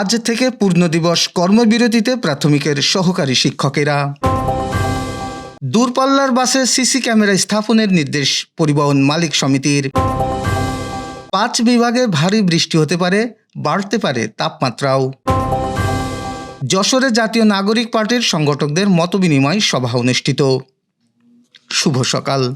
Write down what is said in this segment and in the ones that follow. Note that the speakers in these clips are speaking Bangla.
আজ থেকে পূর্ণ দিবস কর্মবিরতিতে প্রাথমিকের সহকারী শিক্ষকেরা। দূরপাল্লার বাসে সিসি ক্যামেরা স্থাপনের নির্দেশ পরিবহন মালিক সমিতির। পাঁচ বিভাগে ভারী বৃষ্টি হতে পারে, বাড়তে পারে তাপমাত্রাও। যশোরে জাতীয় নাগরিক পার্টির সংগঠকদের মতবিনিময় সভা অনুষ্ঠিত। শুভ সকাল।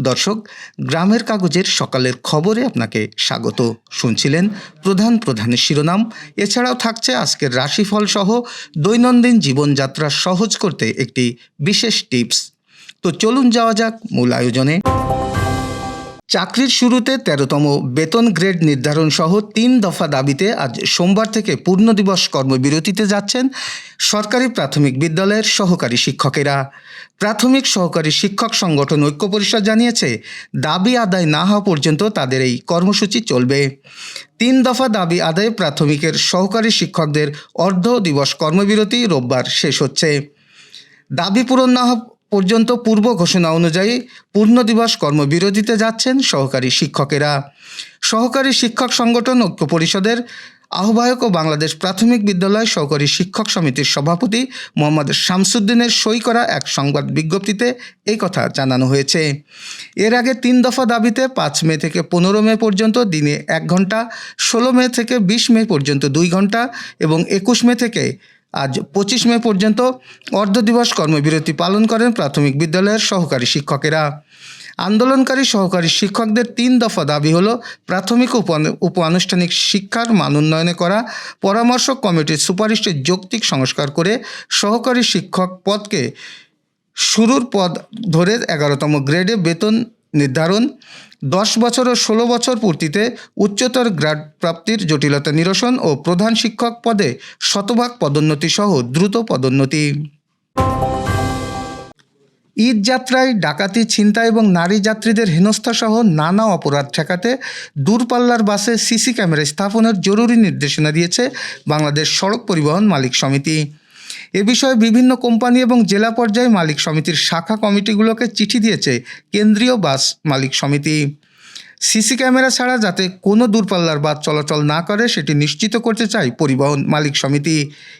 দর্শক, গ্রামের কাগজের সকালের খবরে আপনাকে স্বাগত। শুনছিলেন প্রধান প্রধানের শিরোনাম। এছাড়াও থাকছে আজকের রাশিফল সহ দৈনন্দিন জীবনযাত্রা সহজ করতে একটি বিশেষ টিপস। তো চলুন যাওয়া যাক মূল আয়োজনে। চাকরির শুরুতে তেরোতম বেতন গ্রেড নির্ধারণ সহ তিন দফা দাবিতে আজ সোমবার থেকে পূর্ণ দিবস কর্মবিরতিতে যাচ্ছেন সরকারি প্রাথমিক বিদ্যালয়ের সহকারী শিক্ষকেরা। প্রাথমিক সহকারী শিক্ষক সংগঠন ঐক্য পরিষদ জানিয়েছে, দাবি আদায় না হওয়া পর্যন্ত তাদের এই কর্মসূচি চলবে। তিন দফা দাবি আদায়ে প্রাথমিকের সহকারী শিক্ষকদের অর্ধ দিবস কর্মবিরতি রোববার শেষ হচ্ছে। দাবি পূরণ না পর্যন্ত পূর্ব ঘোষণা অনুযায়ী পূর্ণ দিবস কর্মবিরতিতে যাচ্ছেন সহকারী শিক্ষকেরা। সহকারী শিক্ষক সংগঠন ঐক্য পরিষদের আহ্বায়ক ও বাংলাদেশ প্রাথমিক বিদ্যালয় সহকারী শিক্ষক সমিতির সভাপতি মোহাম্মদ শামসুদ্দিনের সই করা এক সংবাদ বিজ্ঞপ্তিতে এই কথা জানানো হয়েছে। এর আগে তিন দফা দাবিতে পাঁচ মে থেকে পনেরো মে পর্যন্ত দিনে এক ঘণ্টা ষোলো মে থেকে বিশ মে পর্যন্ত দুই ঘণ্টা এবং একুশ মে থেকে আজ পঁচিশ মে পর্যন্ত অর্ধ দিবস কর্মবিরতি পালন করেন প্রাথমিক বিদ্যালয়ের সহকারী শিক্ষকেরা। আন্দোলনকারী সহকারী শিক্ষকদের তিন দফা দাবি হলো প্রাথমিক উপ আনুষ্ঠানিক শিক্ষার মান উন্নয়নে করা, পরামর্শ কমিটির সুপারিশের যৌক্তিক সংস্কার করে সহকারী শিক্ষক পদকে শুরুর পদ ধরে এগারোতম গ্রেডে বেতন নির্ধারণ, দশ বছর ও ষোলো বছর পূর্তিতে উচ্চতর গ্রাড প্রাপ্তির জটিলতা নিরসন ও প্রধান শিক্ষক পদে শতভাগ পদোন্নতি সহ দ্রুত পদোন্নতি। ঈদ যাত্রায় ডাকাতি, ছিনতাই এবং নারী যাত্রীদের হেনস্থা সহ নানা অপরাধ ঠেকাতে দূরপাল্লার বাসে সিসি ক্যামেরা স্থাপনের জরুরি নির্দেশনা দিয়েছে বাংলাদেশ সড়ক পরিবহন মালিক সমিতি। এ বিষয়ে বিভিন্ন কোম্পানি এবং জেলা পর্যায়ে মালিক সমিতির শাখা কমিটিগুলোকে চিঠি দিয়েছে কেন্দ্রীয় বাস মালিক সমিতি। সিসি ক্যামেরা ছাড়া যাতে কোনো দূরপাল্লার বাস চলাচল না করে সেটি নিশ্চিত করতে চায় পরিবহন মালিক সমিতি।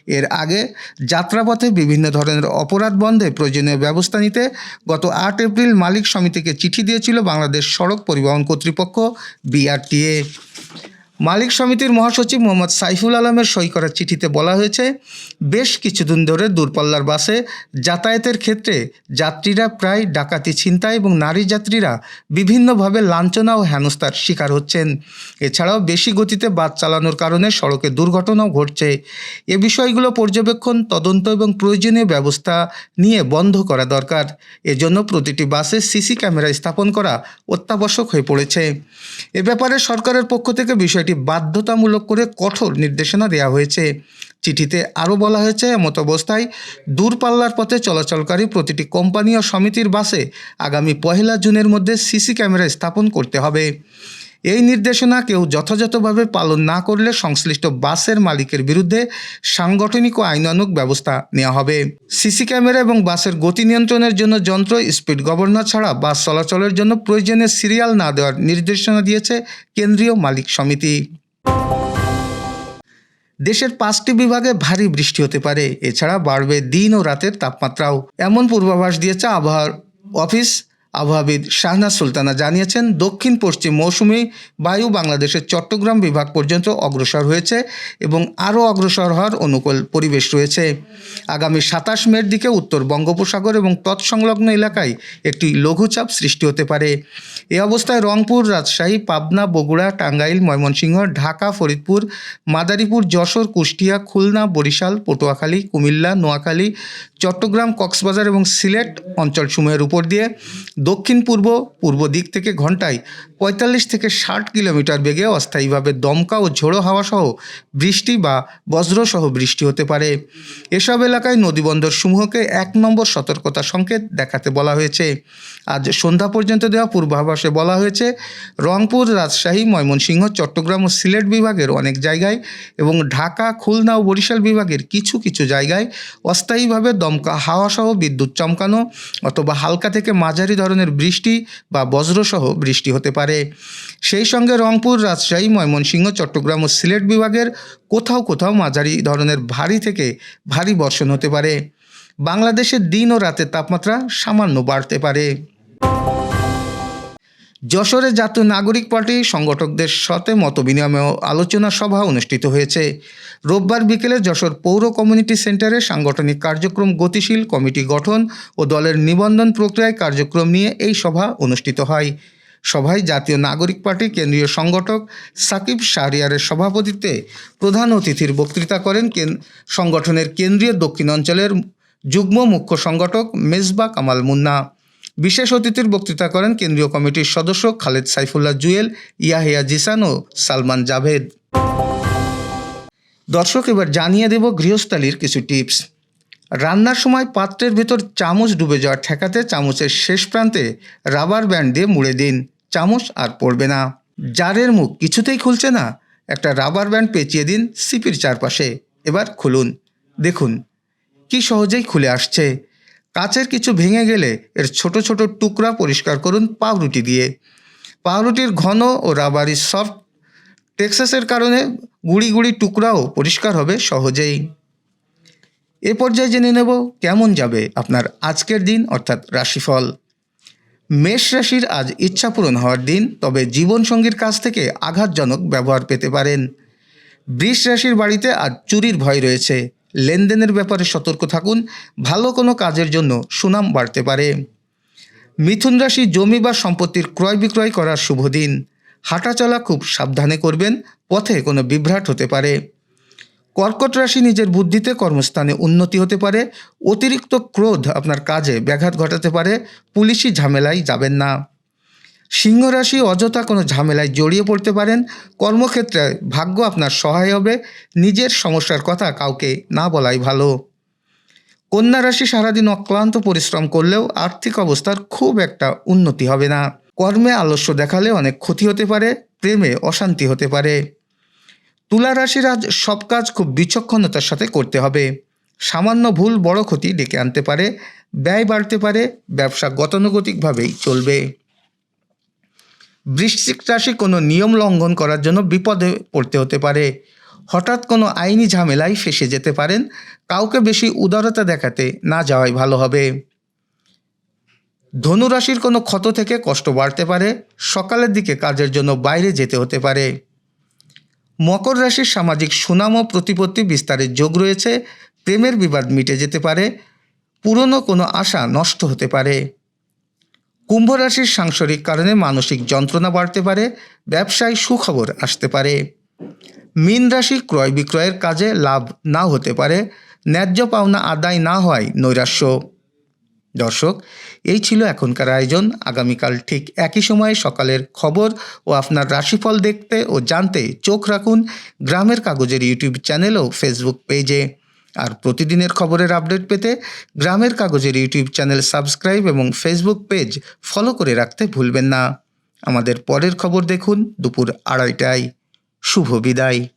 এর আগে যাত্রাপথে বিভিন্ন ধরনের অপরাধ বন্ধে প্রয়োজনীয় ব্যবস্থা নিতে গত আট এপ্রিল মালিক সমিতিকে চিঠি দিয়েছিল বাংলাদেশ সড়ক পরিবহন কর্তৃপক্ষ, বিআরটিএ। মালিক সমিতির মহাসচিব মোহাম্মদ সাইফুল আলমের সই করা চিঠিতে বলা হয়েছে, বেশ কিছুদিন ধরে দূরপাল্লার বাসে যাতায়াতের ক্ষেত্রে যাত্রীরা প্রায় ডাকাতি, ছিনতাই এবং নারী যাত্রীরা বিভিন্নভাবে লাঞ্ছনা ও হেনস্থার শিকার হচ্ছেন। এছাড়াও বেশি গতিতে বাস চালানোর কারণে সড়কে দুর্ঘটনাও ঘটছে। এ বিষয়গুলো পর্যবেক্ষণ, তদন্ত এবং প্রয়োজনীয় ব্যবস্থা নিয়ে বন্ধ করা দরকার। এজন্য প্রতিটি বাসে সিসি ক্যামেরা স্থাপন করা অত্যাবশ্যক হয়ে পড়েছে। এ ব্যাপারে সরকারের পক্ষ থেকে বিষয়টি বাধ্যতামূলক করে কঠোর নির্দেশনা দেওয়া হয়েছে। চিঠিতে আরও বলা হয়েছে, এমত অবস্থায় দূরপাল্লার পথে চলাচলকারী প্রতিটি কোম্পানি ও সমিতির বাসে আগামী পহেলা জুনের মধ্যে সিসি ক্যামেরা স্থাপন করতে হবে। এই নির্দেশনা কেউ যথাযথভাবে পালন না করলে সংশ্লিষ্ট বাসের মালিকের বিরুদ্ধে সাংগঠনিক ও আইনানুগ ব্যবস্থা নেওয়া হবে। সিসি ক্যামেরা এবং বাসের গতি নিয়ন্ত্রণের জন্য যন্ত্র, স্পিড গভর্নর ছাড়া বাস চলাচলের জন্য প্রয়োজনীয় সিরিয়াল না দেওয়ার নির্দেশনা দিয়েছে কেন্দ্রীয় মালিক সমিতি। দেশের পাঁচটি বিভাগে ভারী বৃষ্টি হতে পারে, এছাড়া বাড়বে দিন ও রাতের তাপমাত্রাও। এমন পূর্বাভাস দিয়েছে আবহাওয়ার অফিস। আবহাওয়াবিদ শাহনাজ সুলতানা জানিয়েছেন, দক্ষিণ পশ্চিম মৌসুমি বায়ু বাংলাদেশের চট্টগ্রাম বিভাগ পর্যন্ত অগ্রসর হয়েছে এবং আরও অগ্রসর হওয়ার অনুকূল পরিবেশ রয়েছে। আগামী সাতাশ মের দিকে উত্তর বঙ্গোপসাগর এবং তৎসংলগ্ন এলাকায় একটি লঘুচাপ সৃষ্টি হতে পারে। এ অবস্থায় রংপুর, রাজশাহী, পাবনা, বগুড়া, টাঙ্গাইল, ময়মনসিংহ, ঢাকা, ফরিদপুর, মাদারীপুর, যশোর, কুষ্টিয়া, খুলনা, বরিশাল, পটুয়াখালী, কুমিল্লা, নোয়াখালী চট্টগ্রাম, কক্সবাজার এবং সিলেট অঞ্চলসমূহের উপর দিয়ে দক্ষিণ পূর্ব পূর্ব দিক থেকে ঘন্টায় পঁয়তাল্লিশ থেকে ষাট কিলোমিটার বেগে অস্থায়ীভাবে দমকা ও ঝোড়ো হাওয়া সহ বৃষ্টি বা বজ্রসহ বৃষ্টি হতে পারে। এসব এলাকায় নদীবন্দর সমূহকে এক নম্বর সতর্কতা সংকেত দেখাতে বলা হয়েছে। আজ সন্ধ্যা পর্যন্ত দেওয়া পূর্বাভাসে বলা হয়েছে, রংপুর, রাজশাহী, ময়মনসিংহ, চট্টগ্রাম ও সিলেট বিভাগের অনেক জায়গায় এবং ঢাকা, খুলনা ও বরিশাল বিভাগের কিছু কিছু জায়গায় অস্থায়ীভাবে দম দমকা হাওয়া সহ বিদ্যুৎ চমকানো অথবা হালকা থেকে মাঝারি ধরনের বৃষ্টি বা বজ্রসহ বৃষ্টি হতে পারে। সেই সঙ্গে রংপুর, রাজশাহী, ময়মনসিংহ, চট্টগ্রাম ও সিলেট বিভাগের কোথাও কোথাও মাঝারি ধরনের ভারী থেকে ভারী বর্ষণ হতে পারে। বাংলাদেশের দিন ও রাতের তাপমাত্রা সামান্য বাড়তে পারে। যশোরে জাতীয় নাগরিক পার্টি সংগঠকদের সাথে মতবিনিময় ও আলোচনা সভা অনুষ্ঠিত হয়েছে। রোববার বিকেলে যশোর পৌর কমিউনিটি সেন্টারে সাংগঠনিক কার্যক্রম গতিশীল কমিটি গঠন ও দলের নিবন্ধন প্রক্রিয়ায় কার্যক্রম নিয়ে এই সভা অনুষ্ঠিত হয়। সভায় জাতীয় নাগরিক পার্টি কেন্দ্রীয় সংগঠক সাকিব শাহরিয়ারের সভাপতিত্বে প্রধান অতিথির বক্তৃতা করেন সংগঠনের কেন্দ্রীয় দক্ষিণ অঞ্চলের যুগ্ম মুখ্য সংগঠক মেজবা কামাল মুন্না। বিশেষ অতিথির বক্তৃতা করেন কেন্দ্রীয় কমিটির সদস্য খালেদ সাইফুল্লাহ জুয়েল, ইয়াহিয়া জিসান ও সালমান জাভেদ। দর্শক, এবার জানিয়ে দেব গৃহস্থালির কিছু টিপস। রান্নার সময় পাত্রের ভেতর চামচ ডুবে যাওয়া ঠেকাতে চামচের শেষ প্রান্তে রাবার ব্যান্ড দিয়ে মুড়ে দিন। চামচ আর পড়বে না। জারের মুখ কিছুতেই খুলছে না। একটা রাবার ব্যান্ড পেঁচিয়ে দিন সিপির চারপাশে। এবার খুলুন। দেখুন, কি সহজেই খুলে আসছে। কাচের কিছু ভেঙে গেলে এর ছোট ছোট টুকরা পরিষ্কার করুন পাউরুটি দিয়ে। পাউরুটির ঘন ও রাবারি সফট টেক্সাসের কারণে গুড়ি গুড়ি টুকরাও পরিষ্কার হবে সহজেই। এ পর্যায়ে জেনে নেব কেমন যাবে আপনার আজকের দিন অর্থাৎ রাশিফল। মেষ রাশির আজ ইচ্ছা পূরণ হওয়ার দিন, তবে জীবনসঙ্গীর কাছ থেকে আঘাতজনক ব্যবহার পেতে পারেন। বৃষ রাশির বাড়িতে আজ চুরির ভয় রয়েছে। লেনদেনের ব্যাপারে সতর্ক থাকুন, ভালো কোনো কাজের জন্য সুনাম বাড়তে পারে। মিথুন রাশি জমি বা সম্পত্তির ক্রয় বিক্রয় করার শুভ দিন। হাঁটাচলা খুব সাবধানে করবেন, পথে কোনো বিভ্রাট হতে পারে। কর্কট রাশি নিজের বুদ্ধিতে কর্মস্থানে উন্নতি হতে পারে, অতিরিক্ত ক্রোধ আপনার কাজে ব্যাঘাত ঘটাতে পারে, পুলিশি ঝামেলায় যাবেন না। সিংহ রাশি অযথা কোনো ঝামেলায় জড়িয়ে পড়তে পারেন। কর্মক্ষেত্রে ভাগ্য আপনার সহায় হবে। নিজের সমস্যার কথা কাউকে না বলাই ভালো। কন্যা রাশি সারাদিন অক্লান্ত পরিশ্রম করলেও আর্থিক অবস্থার খুব একটা উন্নতি হবে না। কর্মে আলস্য দেখালে অনেক ক্ষতি হতে পারে, প্রেমে অশান্তি হতে পারে। তুলা রাশির আজ সব কাজ খুব বিচক্ষণতার সাথে করতে হবে। সামান্য ভুল বড় ক্ষতি ডেকে আনতে পারে, ব্যয় বাড়তে পারে, ব্যবসা গতানুগতিকভাবেই চলবে। বৃশ্চিক রাশি কোনো নিয়ম লঙ্ঘন করার জন্য বিপদে পড়তে হতে পারে। হঠাৎ কোনো আইনি ঝামেলায় ফেসে যেতে পারেন। কাউকে বেশি উদারতা দেখাতে না যাওয়াই ভালো হবে। ধনুরাশির কোনো ক্ষত থেকে কষ্ট বাড়তে পারে। সকালের দিকে কাজের জন্য বাইরে যেতে হতে পারে। মকর রাশির সামাজিক সুনাম ও প্রতিপত্তি বিস্তারের যোগ রয়েছে। প্রেমের বিবাদ মিটে যেতে পারে। পুরনো কোনো আশা নষ্ট হতে পারে। কুম্ভ রাশির সাংসারিক কারণে মানসিক যন্ত্রণা বাড়তে পারে, ব্যবসায় সুখবর আসতে পারে। মীন রাশি ক্রয় বিক্রয়ের কাজে লাভ না হতে পারে, ন্যায্য পাওনা আদায় না হওয়ায় নৈরাশ্য। দর্শক, এই ছিল এখনকার আয়োজন। আগামীকাল ঠিক একই সময়ে সকালের খবর ও আপনার রাশিফল দেখতে ও জানতে চোখ রাখুন গ্রামের কাগজের ইউটিউব চ্যানেল ও ফেসবুক পেজে। আর প্রতিদিনের খবরের আপডেট পেতে গ্রামের কাগজের ইউটিউব চ্যানেল সাবস্ক্রাইব এবং ফেসবুক পেজ ফলো করে রাখতে ভুলবেন না। আমাদের পরের খবর দেখুন দুপুর আড়াইটায়। শুভ বিদায়।